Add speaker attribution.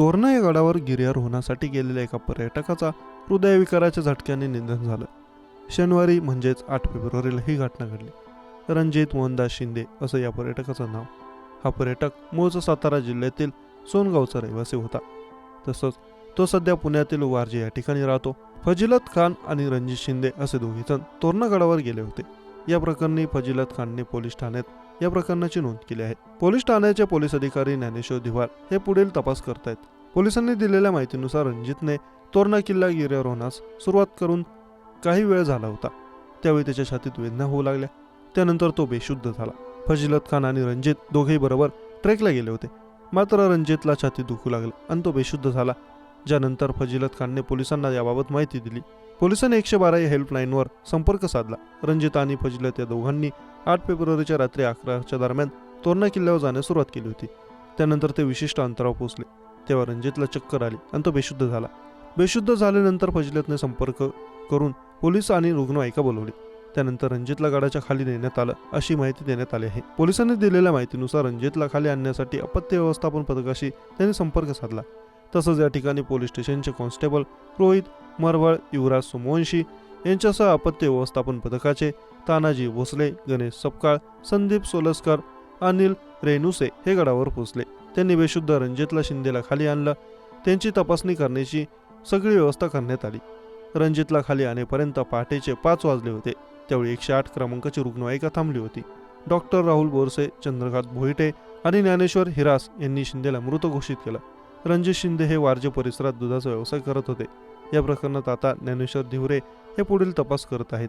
Speaker 1: तोरणा या गडावर गिर्यारोहणासाठी गेलेल्या एका पर्यटकाचा हृदयविकाराच्या झटक्याने निधन झालं. शनिवारी म्हणजेच आठ फेब्रुवारीला ही घटना घडली. रणजित मोहनदास शिंदे असं या पर्यटकाचं नाव. हा पर्यटक मूळचा सातारा जिल्ह्यातील सोनगावचा रहिवासी होता. तसंच तो सध्या पुण्यातील वारजे या ठिकाणी राहतो. फजिलत खान आणि रणजित शिंदे असे दोघे जण तोरणा गडावर गेले होते. या प्रकरणी फजिलत खानने पोलीस ठाण्यात या प्रकरणाची नोंद केली आहे. पोलीस ठाण्याचे पोलीस अधिकारी ज्ञानेश्वर धिवार हे पुढील तपास करतायत. पोलिसांनी दिलेल्या माहितीनुसार रणजितने तोरणा किल्ला गिर्यारोहणास सुरुवात करून काही वेळ झाला होता. त्यावेळी त्याच्या छातीत वेदना होऊ लागल्या. त्यानंतर तो बेशुद्ध झाला. फजिलत खान आणि रणजित दोघेही बरोबर ट्रेकला गेले होते. मात्र रणजितला छाती दुखू लागला आणि तो बेशुद्ध झाला. ज्यानंतर फजिलत खानने पोलिसांना याबाबत माहिती दिली. पोलिसांनी एकशे बारा या हेल्पलाईनवर संपर्क साधला. रणजित आणि फजलत या दोघांनी आठ फेब्रुवारीच्या रात्री अकराच्या दरम्यान तोरणा किल्ल्यावर जाण्यास सुरुवात केली होती. त्यानंतर ते विशिष्ट अंतरावर पोहोचले. तेव्हा रणजितला चक्कर आली आणि तो बेशुद्ध झाला. बेशुद्ध झाल्यानंतर फजिलतने संपर्क करून पोलीस आणि रुग्णवाहिका बोलवली. त्यानंतर रणजितला गाडाच्या खाली नेण्यात आलं अशी माहिती देण्यात आली आहे. पोलिसांनी दिलेल्या माहितीनुसार रणजितला खाली आणण्यासाठी अपत्य व्यवस्थापन पथकाशी त्यांनी संपर्क साधला. तसंच या ठिकाणी पोलीस स्टेशनचे कॉन्स्टेबल रोहित मरवळ युवराज सोमवंशी यांच्यासह आपत्ती व्यवस्थापन पथकाचे तानाजी भोसले गणेश सपकाळ संदीप सोलस्कर अनिल रेणुसे हे गडावर पोहोचले. त्यांनी बेशुद्ध रणजितला शिंदेला खाली आणलं. त्यांची तपासणी करण्याची सगळी व्यवस्था करण्यात आली. रणजितला खाली आणेपर्यंत पहाटेचे पाच वाजले होते. त्यावेळी एकशे आठ क्रमांकाची रुग्णवाहिका थांबली होती. डॉक्टर राहुल बोरसे चंद्रकांत भोईटे आणि ज्ञानेश्वर हिरास यांनी शिंदेला मृत घोषित केलं. रणजित शिंदे हे वारजे परिसरात दुधाचा व्यवसाय करत होते. या प्रकरणात आता ज्ञानेश्वर धिवरे हे पुढील तपास करत आहेत.